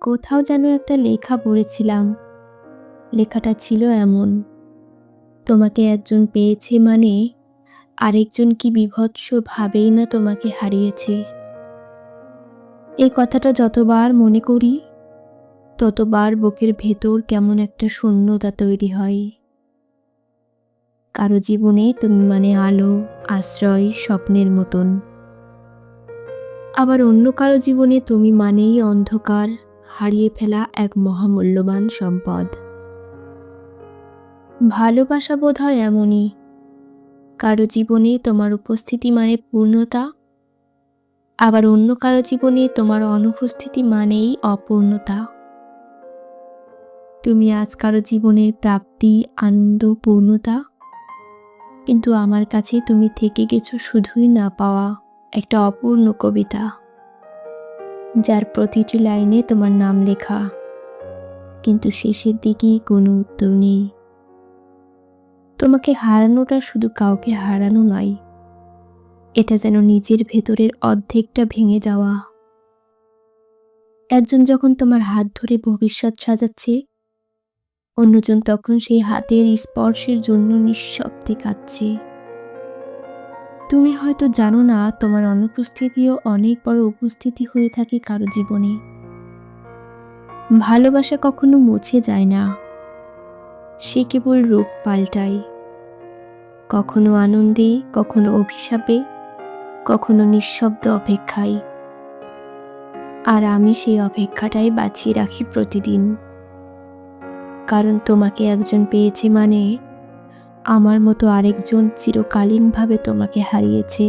কোথাও যেন একটা লেখা পড়েছিলাম। লেখাটা ছিল এমন, তোমাকে একজন পেয়েছে মানে আরেকজন কি বিভৎস ভাবেই না তোমাকে হারিয়েছে? এই কথাটা যতবার মনে করি, ততবার বুকের ভেতর কেমন একটা শূন্যতা তৈরি হয়। কারও জীবনে তুমি মানে আলো, আশ্রয়, স্বপ্নের মতন। আবার অন্য কারও জীবনে তুমি মানেই অন্ধকার। হারিয়ে ফেলা এক মহামূল্যবান সম্পদ। ভালোবাসা বোধ হয় এমনই। কারও জীবনে তোমার উপস্থিতি মানে পূর্ণতা, আবার অন্য কারও জীবনে তোমার অনুপস্থিতি মানেই অপূর্ণতা। তুমি আজ কারও জীবনের প্রাপ্তি, আনন্দ, পূর্ণতা, কিন্তু আমার কাছে তুমি থেকে গেছো শুধুই না পাওয়া একটা অপূর্ণ কবিতা। যার প্রতিটি লাইনে তোমার নাম লেখা। কিন্তু শেষের দিকে কোনো উত্তর নেই। তোমাকে হারানোটা শুধু কাউকে হারানো নয়, এটা যেন নিজের ভেতরের অর্ধেকটা ভেঙে যাওয়া। একজন যখন তোমার হাত ধরে ভবিষ্যৎ সাজাচ্ছে, অন্যজন তখন সেই হাতের স্পর্শের জন্য নিঃশব্দে কাঁদছে। তুমি হয়তো জানো না, তোমার অনুপস্থিতিও অনেক বড় উপস্থিতি হয়ে থাকে কারও জীবনে। ভালোবাসা কখনো মুছে যায় না। সে কেবল রূপ পাল্টায়। কখনো আনন্দে, কখনো অভিশাপে, কখনো নিঃশব্দ অপেক্ষায়। আর আমি সেই অপেক্ষাটাই বাঁচিয়ে রাখি প্রতিদিন। কারণ তোমাকে একজন পেয়েছে মানে আমার মতো আরেকজন চিরকালীনভাবে তোমাকে হারিয়েছে।